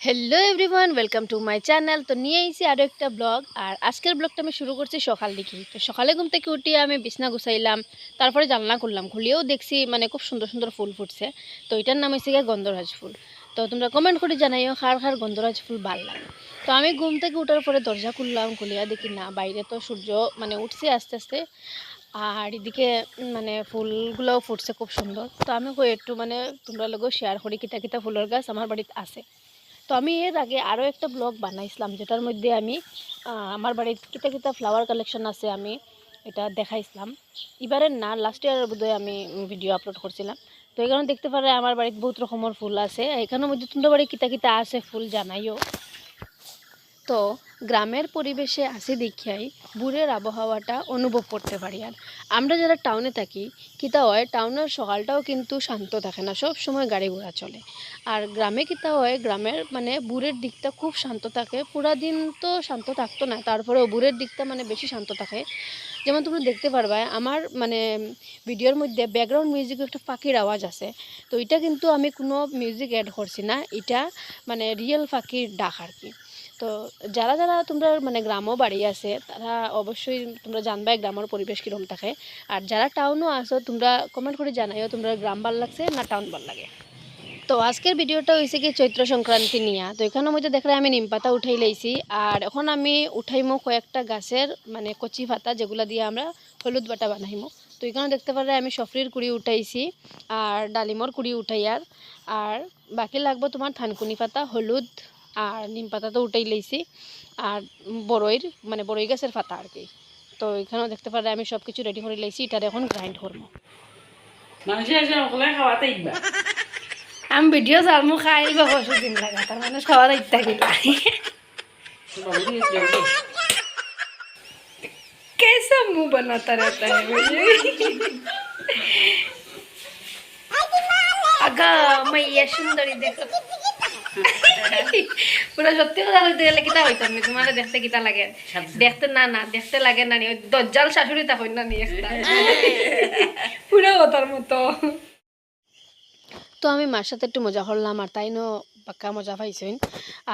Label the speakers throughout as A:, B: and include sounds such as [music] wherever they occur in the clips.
A: Hello everyone welcome to my channel তো নিয়ে এসেছি আরও একটা ব্লগ আর আজকের ব্লগটা আমি শুরু করছি সকাল দিকেই তো সকালে ঘুম থেকে উঠিয়ে আমি বিছনা গুছাইলাম, তারপরে জানলা করলাম খুলিয়েও দেখছি মানে খুব সুন্দর সুন্দর ফুল ফুটছে। তো এটার নাম হয়েছে গিয়ে গন্ধরাজ ফুল। তো তোমরা কমেন্ট করে জানাইও খার খার গন্ধরাজ ফুল ভালো লাগে। তো আমি ঘুম থেকে উঠার পরে দরজা খুললাম, খুলিয়া দেখি না, বাইরে তো সূর্য মানে উঠছে আস্তে আস্তে। আর এদিকে মানে ফুলগুলোও ফুটছে খুব সুন্দর। তো আমি একটু মানে তোমরা লোকও শেয়ার করি কিতা কিতা ফুলের গাছ আমার বাড়িতে আছে। তো আমি এর আগে আরও একটা ব্লগ বানাইছিলাম, যেটার মধ্যে আমি আমার বাড়ির কিতা কিতা ফ্লাওয়ার কালেকশন আছে আমি এটা দেখাইছিলাম। এবারে না লাস্ট ইয়ার বোধহয় আমি ভিডিও আপলোড করছিলাম। তো এখানে দেখতে পারে আমার বাড়িতে বহুত রকমের ফুল আছে। এখানের মধ্যে তোমার বাড়ি কিতা কিতা আছে ফুল জানাইও। তো গ্রামের পরিবেশে আসি দেখিয়াই বুড়ের আবহাওয়াটা অনুভব করতে পারি আর। আমরা যারা টাউনে থাকি, কিতা হয়, টাউনের সকালটাও কিন্তু শান্ত থাকে না, সব সময় গাড়ি ঘোড়া চলে। আর গ্রামে কিতা হয়, গ্রামের মানে বুড়ের দিকটা খুব শান্ত থাকে, পুরা দিন তো শান্ত থাকতো না, তারপরেও বুড়ের দিকটা মানে বেশি শান্ত থাকে। যেমন তোমরা দেখতে পারবা, আমার মানে ভিডিওর মধ্যে ব্যাকগ্রাউন্ড মিউজিক একটা পাখির আওয়াজ আছে, তো এটা কিন্তু আমি কোনো মিউজিক অ্যাড করছি না, এটা মানে রিয়েল পাখির ডাক আর কি। তো যারা যারা তোমরা মানে গ্রামও বাড়ি আছে, তারা অবশ্যই তোমরা জানবা গ্রামের পরিবেশ কীরকম থাকে। আর যারা টাউনও আসো তোমরা কমেন্ট করে জানাইও তোমরা গ্রাম ভালো লাগছে না টাউন ভালো লাগে। তো আজকের ভিডিওটা হয়েছে কি চৈত্র সংক্রান্তি নিয়ে। তো এখানের মধ্যে দেখলে আমি নিম পাতা উঠাই লাইছি, আর এখন আমি উঠাইমো কয়েকটা গাছের মানে কচি পাতা, যেগুলো দিয়ে আমরা হলুদ বাটা বানাইমো। তো এখানে দেখতে পারে আমি সফরির কুড়ি উঠাইছি, আর ডালিমর কুড়ি উঠাইয়ার, আর বাকি লাগবো তোমার থানকুনি পাতা, হলুদ আর নিম পাতা তো উঠাই লাইছি আর বড়ইর মানে বড়ই গাছের পাতা আর কি তো এখানেও দেখতে পারে আমি সব কিছু রেডি করে লাইছি এটার এখন গ্রাইন্ড করবো
B: মানুষে এসে সকলে খাওয়াতে ইবা
A: আমি ভিডিও চালমু খাই বা বসে দিন লাগা তার মানুষ খাওয়ার ইত্যা কিলা कैसा मुंह बनाता रहता है मुझे আগা মাইয়া সুন্দরী দেখো [laughs] পুরা সত্যি কথা বলতে গেলে কিতা হইতাম নি তোমার দেখতে কিতা লাগে। দেখতে না না দেখতে লাগে না নি ওই দজ্জাল শাশুড়ি তা হই না নি একটা [laughs] পুরা কথার মতো। তো আমি মার সাথে একটু মজা করলাম আর তাই নো পাক্কা মজা পাইছেন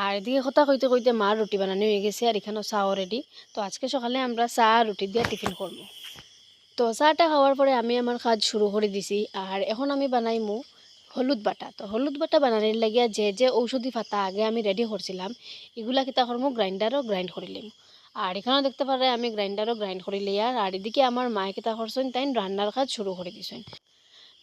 A: আর এদিকে কথা কইতে কইতে মার রুটি বানানো হয়ে গেছে আর এখানেও চাও রেডি তো আজকে সকালে আমরা চা আর রুটি দিয়ে টিফিন করব তো চাটা খাওয়ার পরে আমি আমার কাজ শুরু করে দিছি আর এখন আমি বানাইমু। হলুদ বাটা। তো হলুদ বাটা বানানোর লাগিয়া যে যে ঔষধি পাতা আগে আমি রেডি করছিলাম, এগুলা কিতা করব গ্রাইন্ডারও গ্রাইন্ড করিলাম আর এখানেও দেখতে পারে, আমি গ্রাইন্ডারও গ্রাইন্ড করিলে আর এদিকে আমার মায়ে কিতা করছেন তাই রান্নার কাজ শুরু করে দিছেন।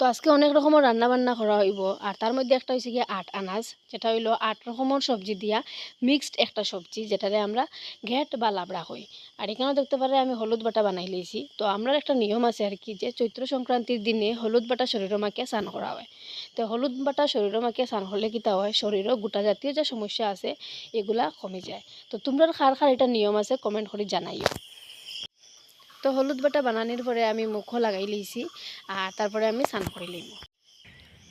A: তো আজকে অনেক রকমের রান্না বান্না করা হইব। আর তার মধ্যে একটা হয়েছে গিয়ে আট আনাজ, যেটা হইল আট রকমের সবজি দিয়া মিক্সড একটা সবজি, যেটারে আমরা ঘ্যাট বা লাবড়া হই আর এখানেও দেখতে পারে আমি হলুদ বাটা বানাই লইছি। তো আমরা একটা নিয়ম আছে আর কি, যে চৈত্র সংক্রান্তির দিনে হলুদ বাটা শরীর মাকে স্নান করা হয়। তো হলুদ বাটা শরীর মাকে স্নান করলে কিতা হয়? শরীরও গোটা জাতীয় যে সমস্যা আছে, এগুলা কমে যায়। তো তোমরা খার খার এটা নিয়ম আছে, কমেন্ট করে জানাইও। তো হলুদ বাটা বানানোর পরে আমি মুখও লাগাই লইছি, আর তারপরে আমি স্নান করে লইব।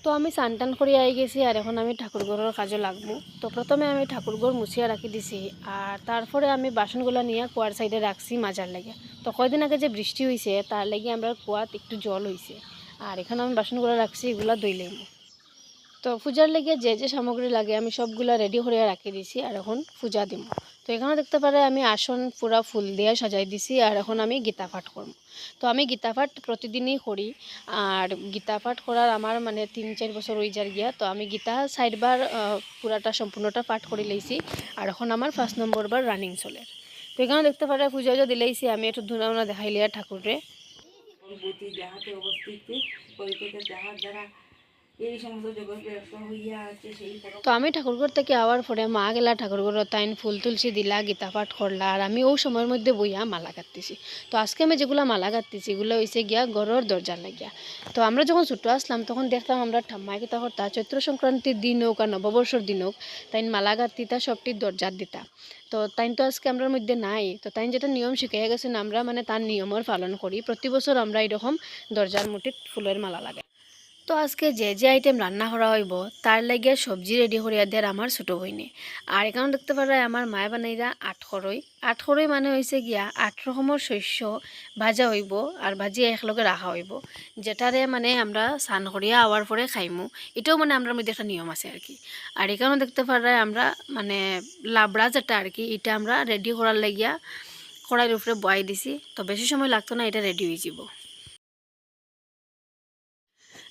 A: তো আমি স্নান টান করে আই গেছি, আর এখন আমি ঠাকুরঘরের কাজে লাগবো। তো প্রথমে আমি ঠাকুরঘর মুছিয়া রাখি দিছি, আর তারপরে আমি বাসনগুলো নিয়ে কুয়ার সাইডে রাখছি মাজার লাগে। তো কয়দিন আগে যে বৃষ্টি হয়েছে তার লাগে আমরা কুয়াত একটু জল হয়েছে আর এখানে আমি বাসনগুলো রাখছি, এগুলো লইব। তো পূজার লেগে যে যে সামগ্রী লাগে আমি সবগুলা রেডি করে রাখি দিছি আর এখন পূজা দিব তো এখানে দেখতে পারে আমি আসন পুরা ফুল দিয়ে সাজাই দিছি আর এখন আমি গীতা পাঠ করব তো আমি গীতা পাঠ প্রতিদিনই করি আর গীতা পাঠ করার আমার মানে তিন চার বছর হয়ে যার গিয়া, তো আমি গীতা সাইডবার পুরাটা সম্পূর্ণটা পাঠ করে লইছি আর এখন আমার ফার্স্ট নম্বর বার রানিং চলে। তো এখানে দেখতে পারে পূজা যে দিলেইছি, আমি একটু ধুনা উনা দেখাইলি ঠাকুরে
B: অবস্থিত দ্বারা
A: তো আমি ঠাকুরঘর থেকে আওয়ার পরে মা গেলা, ঠাকুরঘর তাইন ফুল তুলসী দিলা, গীতা পাঠ করলা, আর আমি ওই সময়ের মধ্যে বইয়া মালা কাটতেছি। তো আজকে আমি যেগুলা মালা কাটতেছি, এগুলো হয়েছে গিয়া ঘরের দরজা লাগিয়া। তো আমরা যখন ছোটো আসলাম, তখন দেখতাম আমরা ঠাম্মাই কিতা করতা, চৈত্র সংক্রান্তির দিন হোক আর নববর্ষর দিন হোক, তাইন মালা গাঁথিতা সবটি দরজার দিতা। তো তাইন তো আজকে আমরার মধ্যে নাই, তো তাইন যেটা নিয়ম শিখাই গেছেন, আমরা মানে তার নিয়মের পালন করি। প্রতি বছর আমরা এরকম দরজার মুঠিত ফুলের মালা লাগাই। তো আজকে যে যে আইটেম রান্না করা হইব, তার লাগিয়ে সবজি রেডি করিয়া দেয় আমার ছোটো বইনে আর এখানে দেখতে পারা আমার মায়ে বানাইরা আটখরই আটখরই মানে হয়েছে গিয়া আট রকমের শস্য ভাজা হইব আর ভাজি একলগে রাখা হইব যেটারে মানে আমরা স্নান করিয়া আওয়ার পরে খাইমু। এটাও মানে আমরা মধ্যে একটা নিয়ম আছে আর কি আর এখানেও দেখতে পারা আমরা মানে লাবড়া যেটা আর কি এটা আমরা রেডি করার লাগিয়া কড়াইয়ের উপরে বয়াই দিছি। তো বেশি সময় লাগতো না, এটা রেডি হয়ে যাব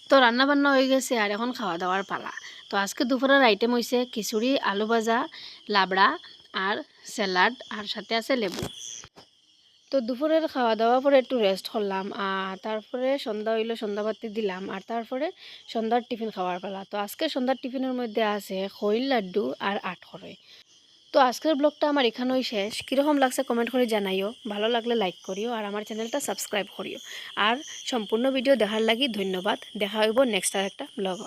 A: তো রান্না বান্না হয়ে গেছে আর এখন খাওয়া দাওয়ার পালা। তো আজকে দুপুরের আইটেম হয়েছে খিচুড়ি, আলু ভাজা, লাবড়া আর স্যালাড আর সাথে আছে লেবু। তো দুপুরের খাওয়া দাওয়া পরে একটু রেস্ট করলাম আর তারপরে সন্ধ্যা হইল সন্ধ্যাবাতি দিলাম আর তারপরে সন্ধ্যার টিফিন খাওয়ার পালা। তো আজকে সন্ধ্যার টিফিনের মধ্যে আছে খৈল লাড্ডু আর আট আটখরই তো আজকের ব্লগটা আমার এখানেই শেষ। কীরকম লাগছে কমেন্ট করে জানাইও। ভালো লাগলে লাইক করিও আর আমার চ্যানেলটা সাবস্ক্রাইব করিও। আর সম্পূর্ণ ভিডিও দেখার লাগি ধন্যবাদ। দেখা হইব নেক্সট আর একটা ব্লগ